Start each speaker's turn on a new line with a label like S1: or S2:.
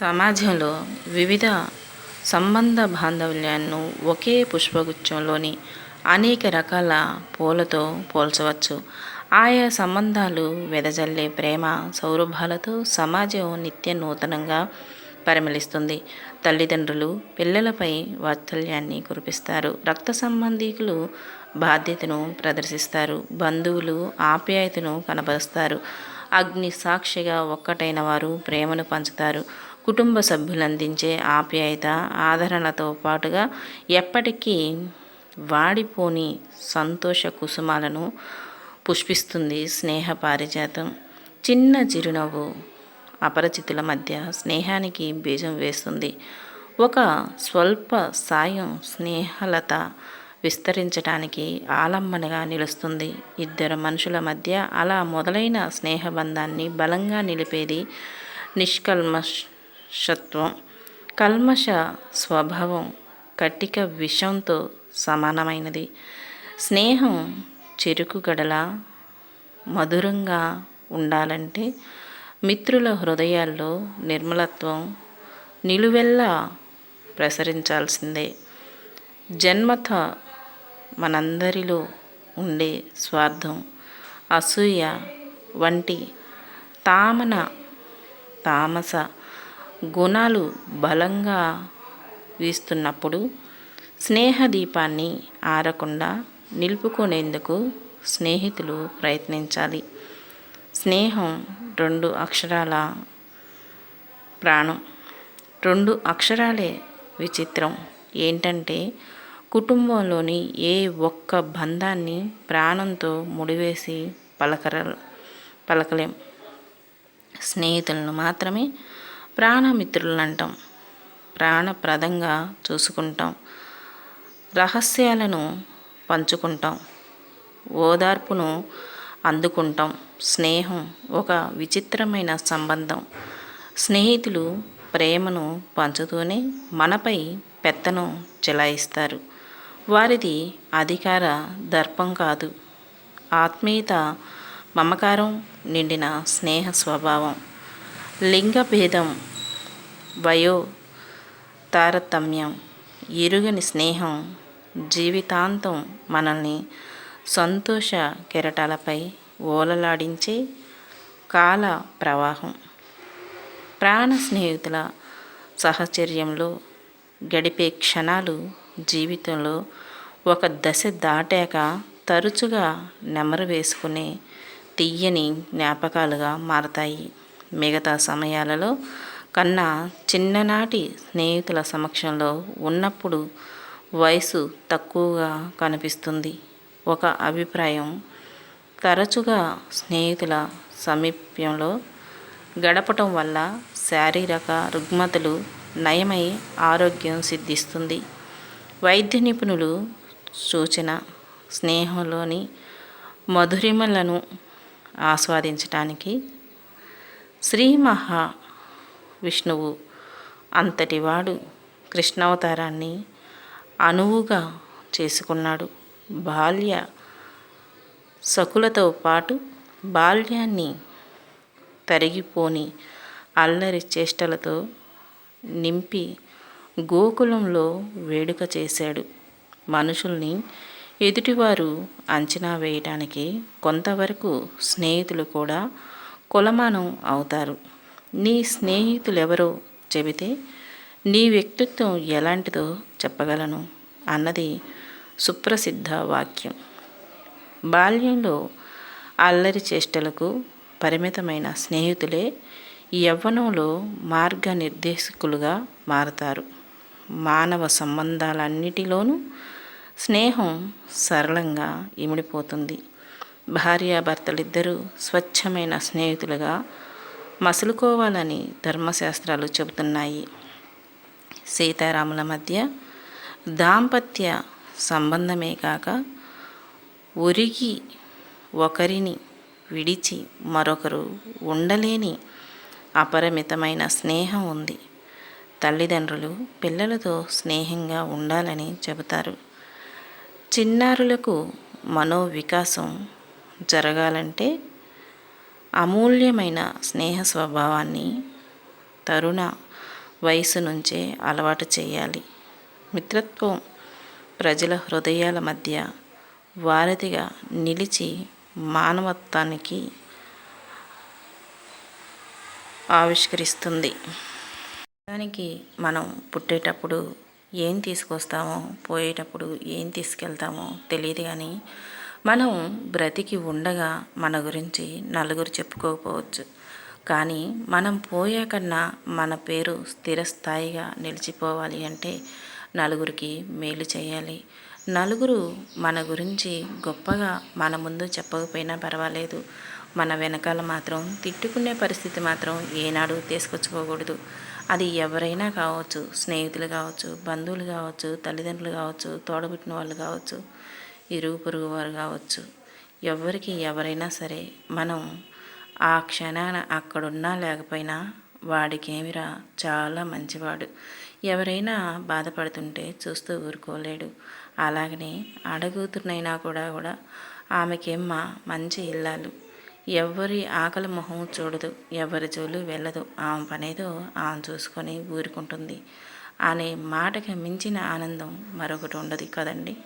S1: సమాజంలో వివిధ సంబంధ బాంధవ్యాలను ఒకే పుష్పగుచ్ఛంలోని అనేక రకాల పూలతో పోల్చవచ్చు. ఆయా సంబంధాలు వెదజల్లే ప్రేమ సౌరభాలతో సమాజం నిత్య నూతనంగా పరిమళిస్తుంది. తల్లిదండ్రులు పిల్లలపై వాత్సల్యాన్ని కురిపిస్తారు. రక్త సంబంధీకులు బాధ్యతను ప్రదర్శిస్తారు. బంధువులు ఆప్యాయతను కనబరుస్తారు. అగ్ని సాక్షిగా ఒక్కటైన వారు ప్రేమను పంచుతారు. కుటుంబ సభ్యులు అందించే ఆప్యాయత ఆదరణతో పాటుగా ఎప్పటికీ వాడిపోని సంతోష కుసుమాలను పుష్పిస్తుంది స్నేహ పారిజాతం. చిన్న చిరునవ్వు అపరిచితుల మధ్య స్నేహానికి బీజం వేస్తుంది. ఒక స్వల్ప సాయం స్నేహలత విస్తరించడానికి ఆలంబనగా నిలుస్తుంది. ఇద్దరు మనుషుల మధ్య అలా మొదలైన స్నేహబంధాన్ని బలంగా నిలిపేది నిష్కల్మషత్వం కల్మష స్వభావం కట్టిక విషంతో సమానమైనది. స్నేహం చెరుకు గడల మధురంగా ఉండాలంటే మిత్రుల హృదయాల్లో నిర్మలత్వం నిలువెల్లా ప్రసరించాల్సిందే. జన్మత మనందరిలో ఉండే స్వార్థం అసూయ వంటి తామన తామస గుణాలు బలంగా వీస్తున్నప్పుడు స్నేహదీపాన్ని ఆరకుండా నిలుపుకునేందుకు స్నేహితులు ప్రయత్నించాలి. స్నేహం రెండు అక్షరాల ప్రాణం. రెండు అక్షరాలే విచిత్రం. ఏంటంటే కుటుంబంలోని ఏ ఒక్క బంధాన్ని ప్రాణంతో ముడివేసి పలకర పలకలేం. స్నేహితులను మాత్రమే ప్రాణమిత్రులు అంటాం ప్రాణప్రదంగా చూసుకుంటాం. రహస్యాలను పంచుకుంటాం. ఓదార్పును అందుకుంటాం. స్నేహం ఒక విచిత్రమైన సంబంధం. స్నేహితులు ప్రేమను పంచుతూనే మనపై పెత్తనం చెలాయిస్తారు. వారిది అధికార దర్పం కాదు. ఆత్మీయత మమకారం నిండిన స్నేహ స్వభావం. లింగ భేదం వయో తారతమ్యం. ఎరుగని స్నేహం జీవితాంతం మనల్ని సంతోష కెరటాలపై ఓలలాడించే కాల ప్రవాహం. ప్రాణ స్నేహితుల సహచర్యంలో గడిపే క్షణాలు జీవితంలో ఒక దశ దాటాక తరచుగా నెమరు వేసుకునే తీయని జ్ఞాపకాలుగా మారతాయి. మిగతా సమయాలలో కన్నా చిన్ననాటి స్నేహితుల సమక్షంలో ఉన్నప్పుడు వయసు తక్కువగా కనిపిస్తుంది. ఒక అభిప్రాయం. తరచుగా స్నేహితుల సమీప్యంలో గడపటం వల్ల శారీరక రుగ్మతలు నయమై ఆరోగ్యం సిద్ధిస్తుంది. వైద్య నిపుణులు సూచన స్నేహంలోని మధురిమలను ఆస్వాదించటానికి శ్రీ మహా విష్ణువు అంతటివాడు కృష్ణావతారాన్ని అనువుగా చేసుకున్నాడు. బాల్య సకులతో పాటు బాల్యాన్ని తరిగిపోని అల్లరి చేష్టలతో నింపి గోకులంలో వేడుక చేశాడు. మనుషుల్ని ఎదుటివారు అంచనా వేయటానికి కొంతవరకు స్నేహితులు కూడా కులమానం అవుతారు. నీ స్నేహితులెవరో చెబితే నీ వ్యక్తిత్వం ఎలాంటిదో చెప్పగలను అన్నది సుప్రసిద్ధ వాక్యం. బాల్యంలో అల్లరి చేష్టలకు పరిమితమైన స్నేహితులే యవ్వనంలో మార్గనిర్దేశకులుగా మారతారు. మానవ సంబంధాలన్నిటిలోనూ స్నేహం సరళంగా ఇమిడిపోతుంది. భార్యాభర్తలిద్దరూ స్వచ్ఛమైన స్నేహితులుగా మసులుకోవాలని ధర్మశాస్త్రాలు చెబుతున్నాయి. సీతారాముల మధ్య దాంపత్య సంబంధమే కాక ఒరిగి ఒకరిని విడిచి మరొకరు ఉండలేని అపరిమితమైన స్నేహం ఉంది. తల్లిదండ్రులు పిల్లలతో స్నేహంగా ఉండాలని చెబుతారు. చిన్నారులకు మనోవికాసం జరగాలంటే అమూల్యమైన స్నేహ స్వభావాన్ని తరుణ వయసు నుంచే అలవాటు చేయాలి. మిత్రత్వం ప్రజల హృదయాల మధ్య వారధిగా నిలిచి మానవత్వానికి ఆవిష్కరిస్తుంది. దానికి మనం పుట్టేటప్పుడు ఏం తీసుకొస్తామో పోయేటప్పుడు ఏం తీసుకెళ్తామో తెలియదు కానీ మనం బ్రతికి ఉండగా మన గురించి నలుగురు చెప్పుకోకపోవచ్చు. కానీ మనం పోయాకన్నా మన పేరు స్థిరస్థాయిగా నిలిచిపోవాలి అంటే నలుగురికి మేలు చేయాలి. నలుగురు మన గురించి గొప్పగా మన ముందు చెప్పకపోయినా పర్వాలేదు. మన వెనకాల మాత్రం తిట్టుకునే పరిస్థితి మాత్రం ఏనాడు తీసుకొచ్చుకోకూడదు. అది ఎవరైనా కావచ్చు స్నేహితులు కావచ్చు బంధువులు కావచ్చు తల్లిదండ్రులు కావచ్చు తోడబుట్టిన వాళ్ళు కావచ్చు ఇరుగు పొరుగు వారు కావచ్చు. ఎవరికి ఎవరైనా సరే మనం ఆ క్షణాన అక్కడున్నా లేకపోయినా వాడికేమిరా? చాలా మంచివాడు. ఎవరైనా బాధపడుతుంటే చూస్తూ ఊరుకోలేడు. అలాగనే అడగూతున్నైనా కూడా కూడా ఆమెకేమ్మ మంచి ఇల్లాలు. ఎవరి ఆకలి మొహం చూడదు ఎవరి జోలు వెళ్ళదు. ఆమె పనేదో ఆమె చూసుకొని ఊరుకుంటుంది. అనే మాటకి మించిన ఆనందం మరొకటి ఉండదు కదండి?